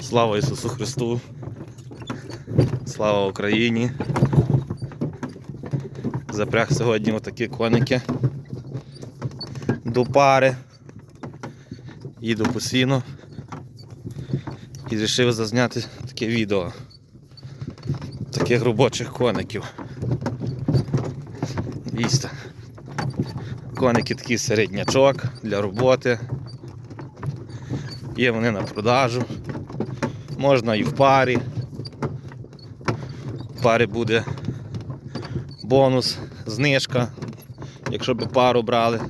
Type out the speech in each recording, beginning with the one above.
Слава Ісусу Христу! Слава Україні! Запряг сьогодні отакі коники до пари. Їду по сіну і вирішив зазняти таке відео таких робочих коників. Дійсно. Коники такий середнячок для роботи. Є вони на продажу. Можна і в парі. В парі буде бонус, знижка, якщо б пару брали.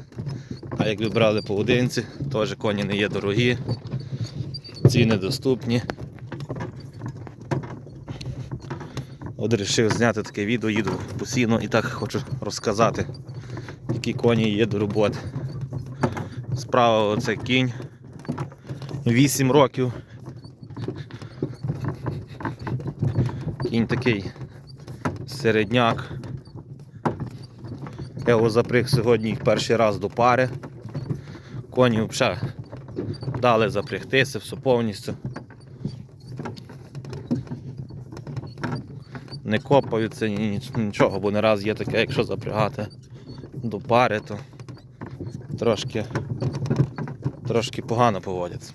А як ви брали поодинці, теж коні не є дорогі, ціни доступні. От вирішив зняти таке відео, їду постійно і так хочу розказати, які коні є до роботи. Справа оце кінь. 8 років. Кінь такий середняк. Я його запряг сьогодні перший раз до пари. Коні взагалі дали запрягтися, все повністю. Не копаються ні, ні- нічого, бо не раз є таке, якщо запрягати до пари, то трошки, трошки погано поводяться.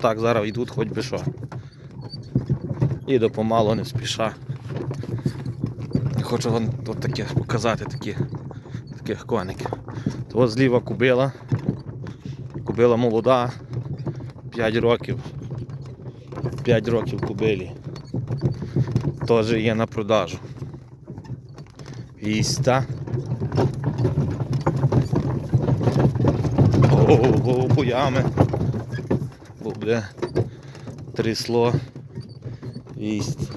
Так, зараз йдуть хоч би що. Іду помалу, не спіша. Хочу вам тут таке показати такі, таких коників. От зліва кубила. Кубила молода, 5 років. 5 років кубилі. Теж є на продажу. Віста. Ого, боями. Буде трісло. Вість.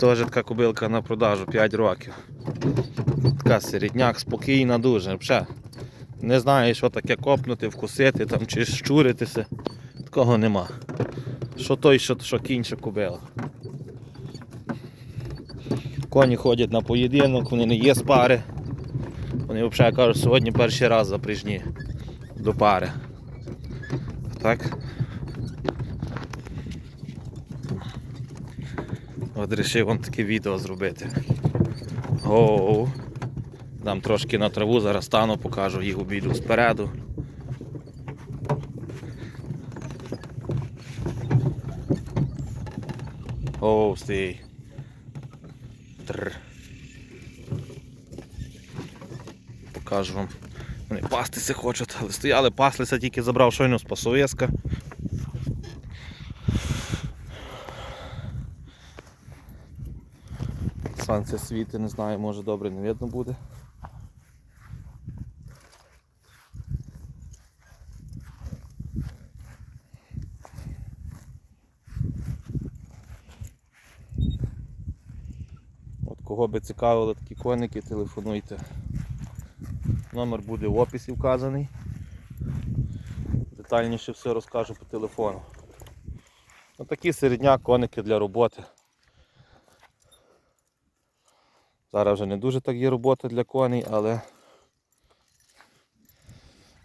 Теж така кобилка на продажу 5 років. Така середняк, спокійна дуже. Взагалі. Не знаю, що таке копнути, вкусити там чи щуритися. Такого нема. Що той, що, що кінь, що кобила. Коні ходять на поєдинок, вони не є з пари. Вони взагалі кажуть, сьогодні перший раз запряжні до пари. Так. От вирішив вам таке відео зробити. Оу. Дам трошки на траву, зараз стану, покажу їх обійду спереду. Оу, стій. Тр. Покажу вам. Вони пастися хочуть, але стояли, паслися, тільки забрав щойно з пасовиска. Сонце світи, не знаю, може добре не видно буде. От кого би цікавили такі коники, телефонуйте. Номер буде в описі вказаний. Детальніше все розкажу по телефону. Отакі середняк коники для роботи. Зараз вже не дуже так є роботи для коней, але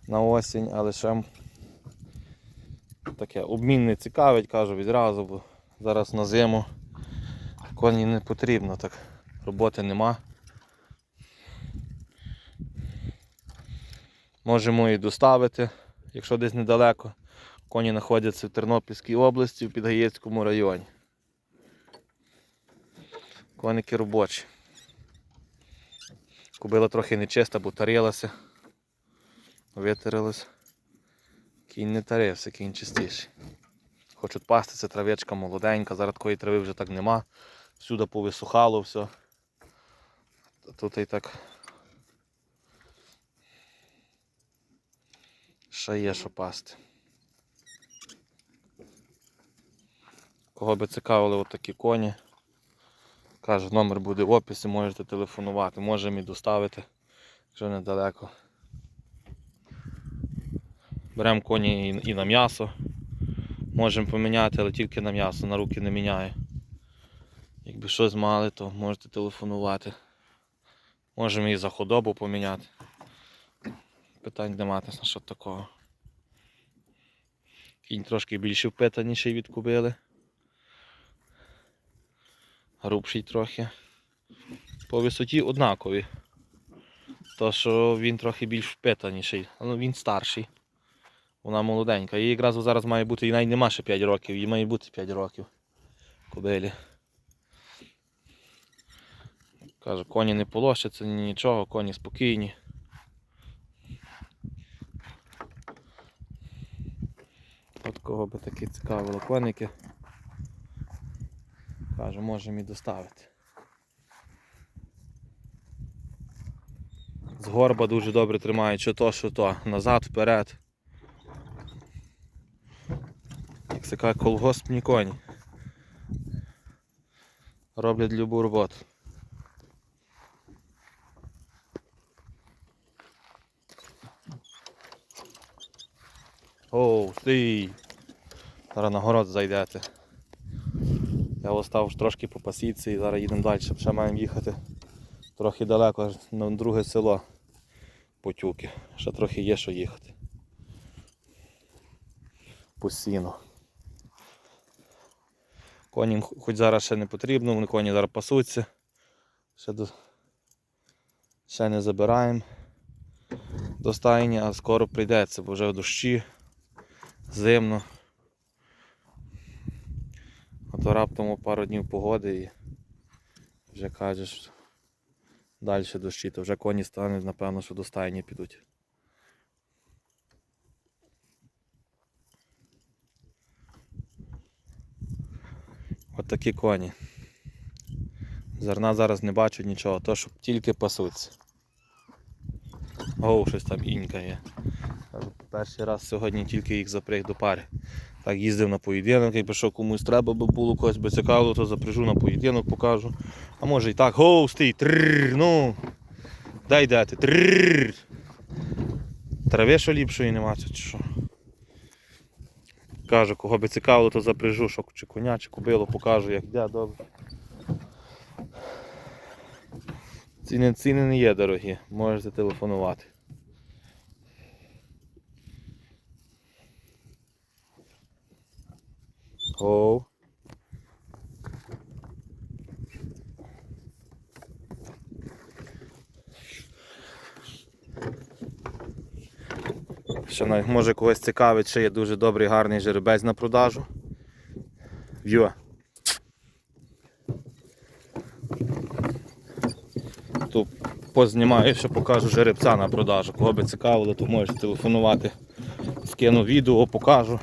на осінь, але ще таке обмін не цікавить, кажу відразу, бо зараз на зиму коні не потрібно, так роботи нема. Можемо і доставити, якщо десь недалеко. Коні знаходяться в Тернопільській області, в Підгаєцькому районі. Коники робочі. Кубила трохи нечиста, бо тарилася. Витарилась. Кінь не тарився, кінь чистіший. Хочуть пастися, травичка молоденька, зараз такої трави вже так нема. Всюди повисухало все. Тут і так. Ще є що пасти. Кого би цікавили отакі коні. Кажу, номер буде в описі, можете телефонувати, можемо і доставити, якщо недалеко. Беремо коні і- і на м'ясо. Можемо поміняти, але тільки на м'ясо, на руки не міняю. Якби щось мали, то можете телефонувати. Можемо і за худобу поміняти. Питань немає на що такого. Кінь трошки більше впитаніший від кубили. Грубший трохи. По висоті однакові. То, що він трохи більш впитаніший, але він старший. Вона молоденька. Їй якраз зараз має бути, і навіть нема ще 5 років, їй має бути 5 років. Кобилі. Каже, коні не полощаться, нічого, коні спокійні. От кого би таке цікавило коники. Каже, можемо і доставити. З горба дуже добре тримають, що то, що то. Назад, вперед. Як це каже, колгоспні коні. Роблять любу роботу. Оу, стій! Зараз на город зайдете. Я остав трошки по пасіці і зараз їдемо далі, ще маємо їхати трохи далеко на друге село Потюки. Ще трохи є що їхати. По сіну. Коням хоч зараз ще не потрібно, вони коні зараз пасуться. Ще, до... ще не забираємо до стайні, а скоро прийдеться, бо вже в дощі, зимно. То раптом пару днів погоди і вже кажеш далі дощі, то вже коні стануть, напевно, що до стайні підуть. От такі коні. Зерна зараз не бачу нічого, то щоб тільки пасуться. Оу, щось там інька є. Перший раз сьогодні тільки їх запряг до пари. Так їздив на поєдинок, якби що комусь треба би було когось би цікаво, то запряжу на поєдинок, покажу. А може і так, гоу, стій, трррр, ну. Дай йдете, трррр. Трави що ліпшої нема, чи що. Кажу, кого би цікаво, то запряжу, що чи коня, чи кобилу, покажу, як йде, добре. Ціни, ціни не є дорогі, можете телефонувати. Оу. Що навіть може когось цікавить, що є дуже добрий гарний жеребець на продажу. В'йо. Тут познімаю, що покажу жеребця на продажу. Кого би цікавило, то можете телефонувати. Скину відео, покажу.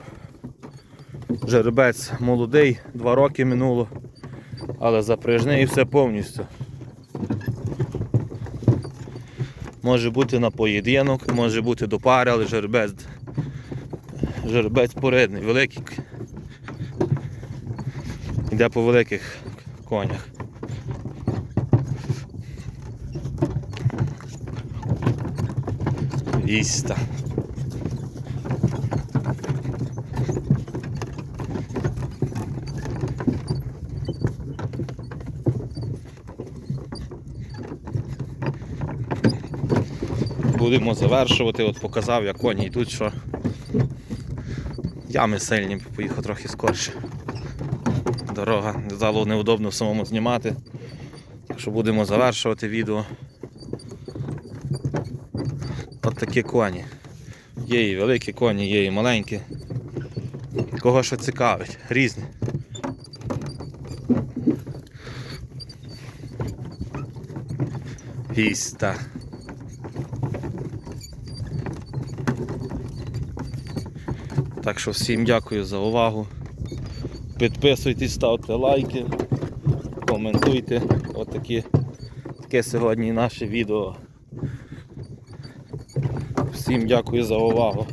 Жеребець молодий, два роки минуло, але запряжний і все повністю. Може бути на поєдинок, може бути до пари, але жеребець, жеребець поридний, великий. Йде по великих конях. Віста. Будемо завершувати, от показав, як коні йдуть, що ями сильні, поїхав трохи скорше. Дорога стало неудобно самому знімати. Так що будемо завершувати відео. От такі коні. Є і великі коні, є і маленькі. Кого що цікавить, різні. Гіста. Так що всім дякую за увагу. Підписуйтесь, ставте лайки, коментуйте. От таке сьогодні наше відео. Всім дякую за увагу.